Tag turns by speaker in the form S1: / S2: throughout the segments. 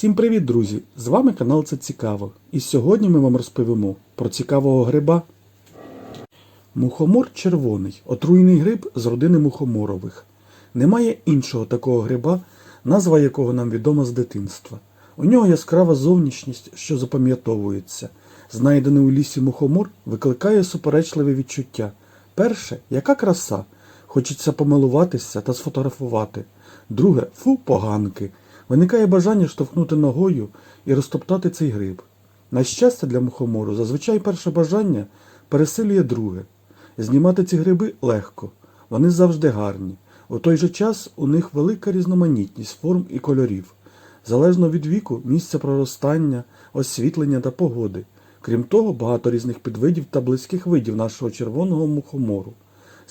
S1: Всім привіт, друзі! З вами канал Це Цікаво. І сьогодні ми вам розповімо про цікавого гриба. Мухомор червоний, отруйний гриб з родини мухоморових. Немає іншого такого гриба, назва якого нам відома з дитинства. У нього яскрава зовнішність, що запам'ятовується. Знайдений у лісі мухомор викликає суперечливе відчуття. Перше, яка краса, Хочеться помилуватися та сфотографувати. Друге, фу, поганки. Виникає бажання штовхнути ногою і розтоптати цей гриб. На щастя для мухомору, зазвичай перше бажання пересилює друге. Знімати ці гриби легко, вони завжди гарні. У той же час у них велика різноманітність форм і кольорів, залежно від віку, місця проростання, освітлення та погоди. Крім того, багато різних підвидів та близьких видів нашого червоного мухомору.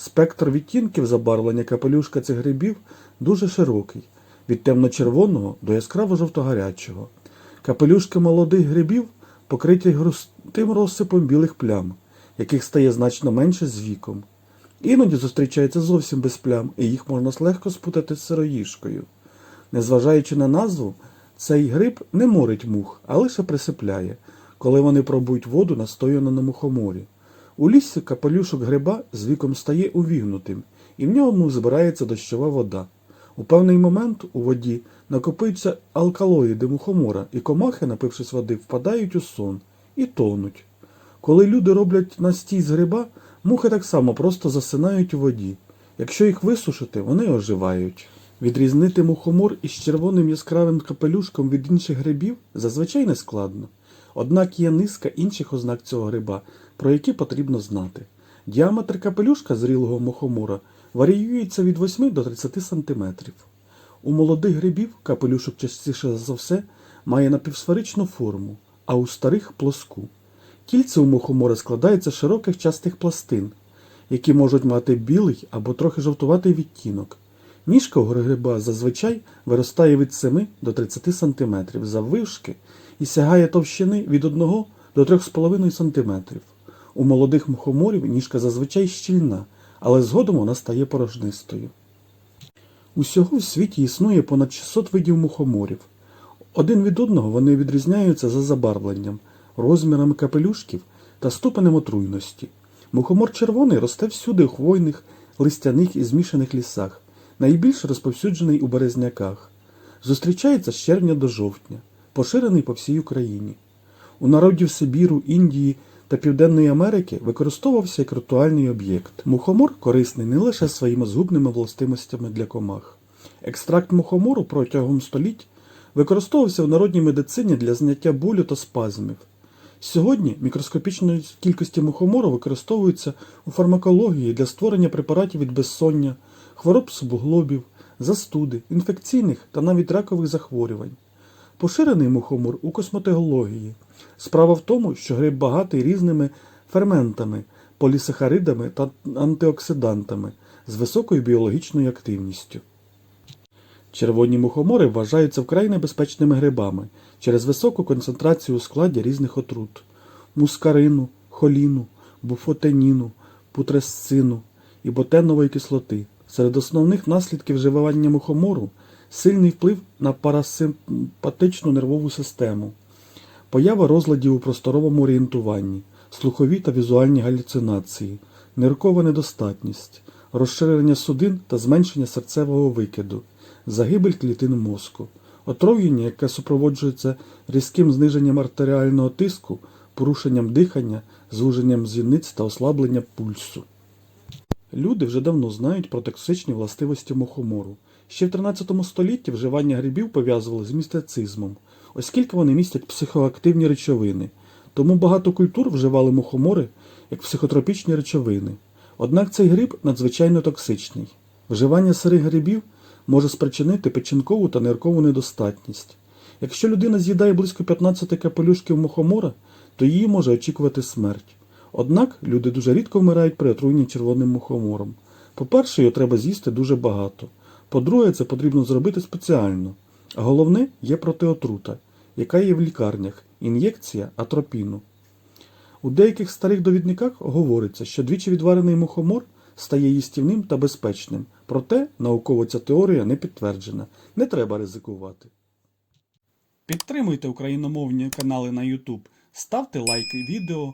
S1: Спектр відтінків забарвлення капелюшка цих грибів дуже широкий, від темно-червоного до яскраво-жовто-гарячого. Капелюшки молодих грибів покриті густим розсипом білих плям, яких стає значно менше з віком. Іноді зустрічаються зовсім без плям, і їх можна легко спутати з сироїшкою. Незважаючи на назву, цей гриб не морить мух, а лише присипляє, коли вони пробують воду настояну на мухоморі. У лісі капелюшок гриба з віком стає увігнутим, і в ньому збирається дощова вода. У певний момент у воді накопичуються алкалоїди мухомора, і комахи, напившись води, впадають у сон і тонуть. Коли люди роблять настій з гриба, мухи так само просто засинають у воді. Якщо їх висушити, вони оживають. Відрізнити мухомор із червоним яскравим капелюшком від інших грибів зазвичай не складно. Однак є низка інших ознак цього гриба, про які потрібно знати. Діаметр капелюшка зрілого мухомора варіюється від 8 до 30 см. У молодих грибів капелюшок частіше за все має напівсферичну форму, а у старих плоску. Кільце у мухомора складається з широких частих пластин, які можуть мати білий або трохи жовтуватий відтінок. Ніжка у гриба зазвичай виростає від 7 до 30 см заввишки і сягає товщини від 1 до 3,5 см. У молодих мухоморів ніжка зазвичай щільна, але згодом вона стає порожнистою. Усього в світі існує понад 600 видів мухоморів. Один від одного вони відрізняються за забарвленням, розмірами капелюшків та ступенем отруйності. Мухомор червоний росте всюди у хвойних, листяних і змішаних лісах, найбільш розповсюджений у березняках. Зустрічається з червня до жовтня, поширений по всій Україні. У народів Сибіру, Індії та Південної Америки використовувався як ритуальний об'єкт. Мухомор корисний не лише своїми згубними властимостями для комах. Екстракт мухомору протягом століть використовувався в народній медицині для зняття болю та спазмів. Сьогодні мікроскопічної кількості мухомору використовуються у фармакології для створення препаратів від безсоння, хвороб суглобів, застуди, інфекційних та навіть ракових захворювань. Поширений мухомор у косметології. Справа в тому, що гриб багатий різними ферментами, полісахаридами та антиоксидантами з високою біологічною активністю. Червоні мухомори вважаються вкрай небезпечними грибами через високу концентрацію у складі різних отрут мускарину, холіну, буфотеніну, путресцину і ботенової кислоти. Серед основних наслідків вживання мухомору сильний вплив на парасимпатичну нервову систему, поява розладів у просторовому орієнтуванні, слухові та візуальні галюцинації, ниркова недостатність, розширення судин та зменшення серцевого викиду, загибель клітин мозку, отруєння, яке супроводжується різким зниженням артеріального тиску, порушенням дихання, звуженням зіниць та ослабленням пульсу. Люди вже давно знають про токсичні властивості мухомору. Ще в 13 столітті вживання грибів пов'язували з містицизмом, оскільки вони містять психоактивні речовини. Тому багато культур вживали мухомори як психотропічні речовини. Однак цей гриб надзвичайно токсичний. Вживання сирих грибів може спричинити печінкову та ниркову недостатність. Якщо людина з'їдає близько 15 капелюшків мухомора, то її може очікувати смерть. Однак люди дуже рідко вмирають при отруєнні червоним мухомором. По-перше, його треба з'їсти дуже багато. По-друге, це потрібно зробити спеціально. А головне є протиотрута, яка є в лікарнях ін'єкція атропіну. У деяких старих довідниках говориться, що двічі відварений мухомор стає їстівним та безпечним, проте науково ця теорія не підтверджена. Не треба ризикувати. Підтримуйте україномовні канали на YouTube, ставте лайки відео